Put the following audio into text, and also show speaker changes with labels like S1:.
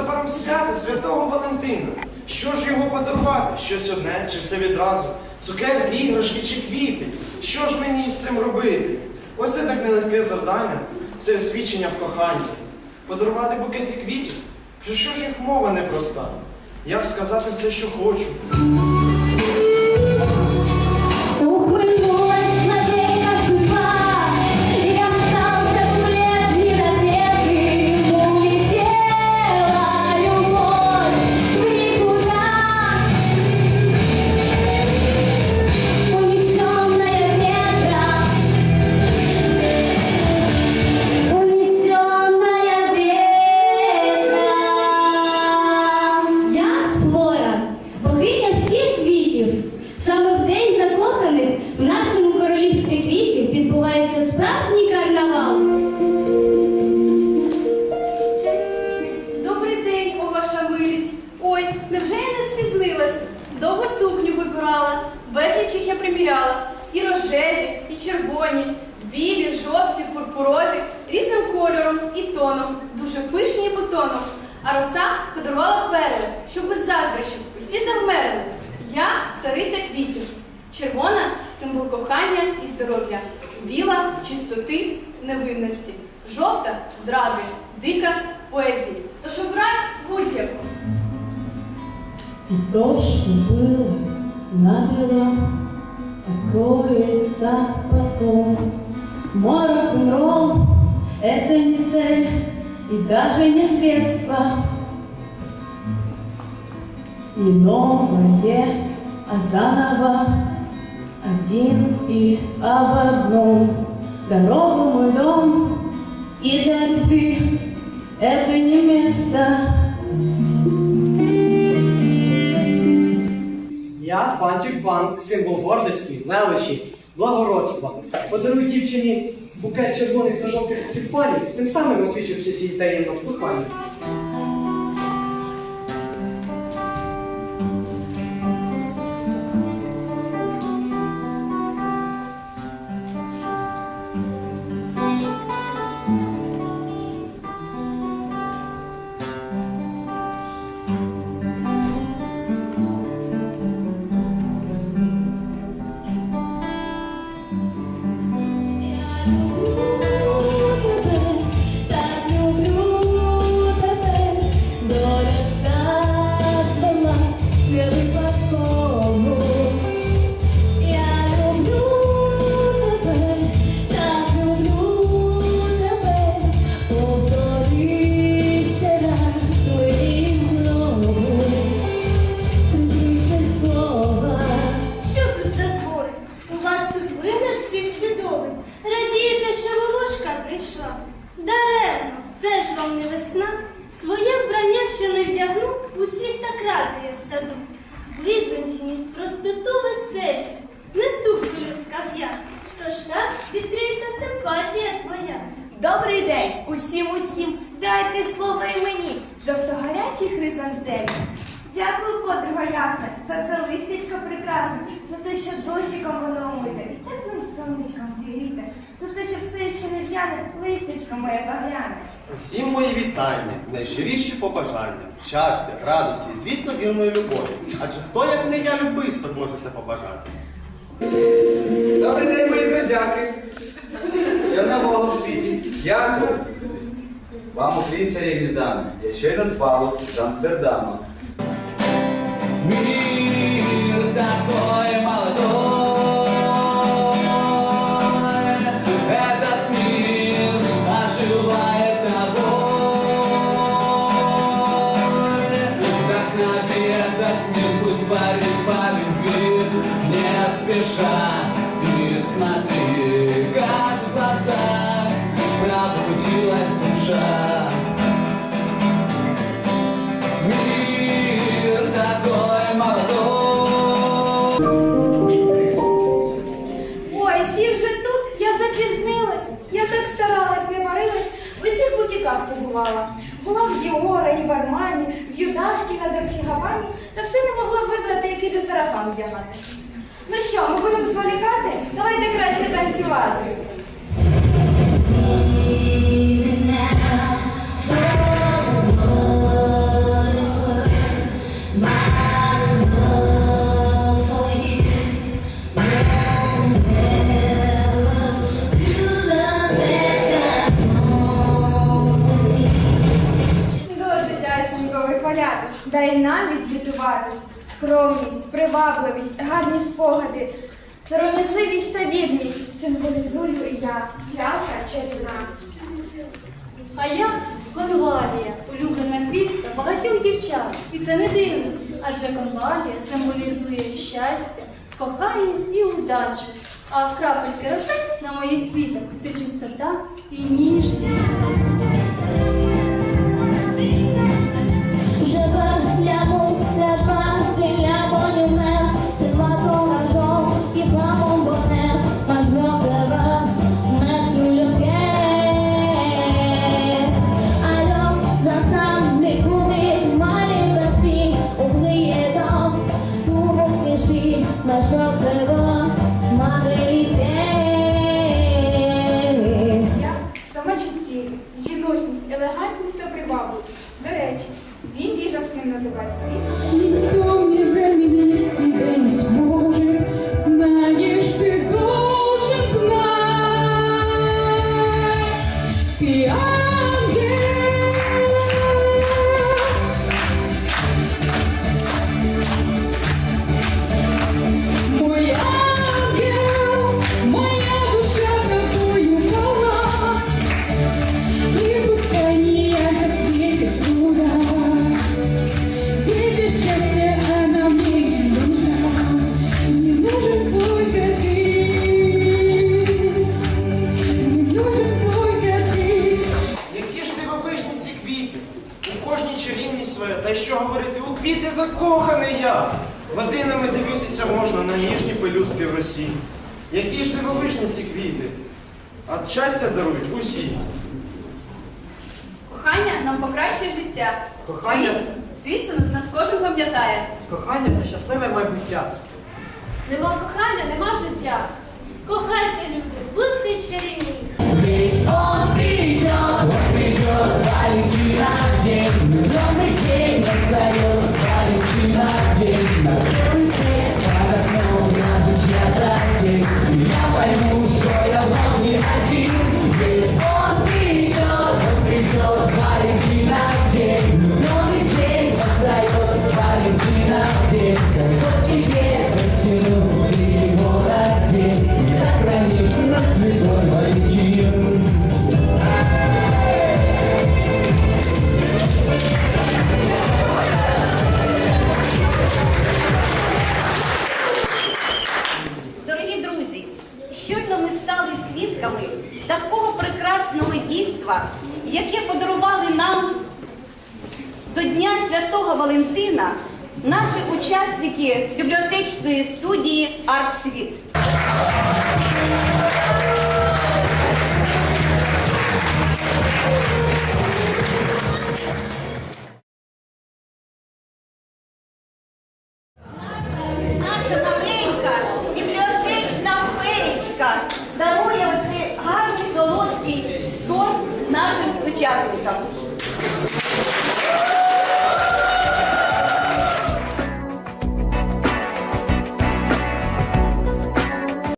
S1: Незабаром свято святого Валентина. Що ж його подарувати? Щось одне чи все відразу? Цукерки, іграшки чи квіти? Що ж мені з цим робити? Ось це так нелегке завдання. Це освічення в коханні. Подарувати букети квітів? Що ж їх мова непроста? Як сказати все, що хочу?
S2: Безліч їх я приміряла. І рожеві, і червоні, білі, жовті, пурпурові, різним кольором і тоном, дуже пишні і тону. А роса подарувала перли, щоб без заздрощів усі завмерли. Я цариця квітів. Червона символ кохання і здоров'я. Біла чистоти, невинності. Жовта зради, дика поезії. Тож обрай будь-яку.
S3: И то, что было, набело, откроется потом. Мой рок-н-ролл — это не цель и даже не средство. Не новое, а заново, один и об одном. Дорогу мой дом и для любви это не место.
S4: Я пан Тюльпан, символ гордості, величі, благородства. Подаруй дівчині букет червоних та жовтих тюльпанів, тим самим освічившись її таємно в коханні.
S5: Що не вдягнув, усіх так радує в саду. Витонченість, простоту, веселість, несу в пелюстках я. Тож так відкриється симпатія твоя.
S2: Добрий день усім усім. Дайте слово і мені, жовтогарячий хризантемі. Дякую, подруга ясна, за це листячко прекрасне, за те, що дощиком воно умите, і теплим сонечком зігріте, за те, що все ще не в'яне, листячко моє багряне.
S6: Усім мої вітання, найщиріші побажання, щастя, радості, і, звісно, вірної любові. Адже хто, як не я, любисток може це побажати?
S1: Добрий день, мої друзяки! Що нового в світі? Як ви?
S7: Вам уклін чарівні дами. Я щойно балу з Амстердама.
S8: Смотри, как в глазах пробудилась душа.
S2: Побувала. Була в Діора і в Армані, в Юдашки на Дольче Гавані, та все не могла вибрати, який же сарафан вдягати. Ну що, ми будемо зволікати? Давайте краще танцювати.
S9: Скромність, привабливість, гарні спогади, сором'язливість та відність символізую я, фіалка чарівна.
S3: А я конвалія, улюблена квітка багатьох дівчат. І це не дивно, адже конвалія символізує щастя, кохання і удачу. А крапельки роси на моїх квітах це чистота і ніжність.
S10: mas não pegou. Квіти закоханий я. Годинами дивитися можна на ніжні пелюстки в росі. Які ж дивовижні ці квіти, а щастя дарують усі.
S2: Кохання нам покращує життя.
S11: Кохання?
S2: Звісно, звісно, нас кожен пам'ятає.
S11: Кохання це щасливе майбуття.
S2: Нема кохання, нема життя.
S3: Кохайте, люди, будьте чарівні.
S12: Яке подарували нам до Дня Святого Валентина наші учасники бібліотечної студії «Артсвіт». Yasmin, tá tudo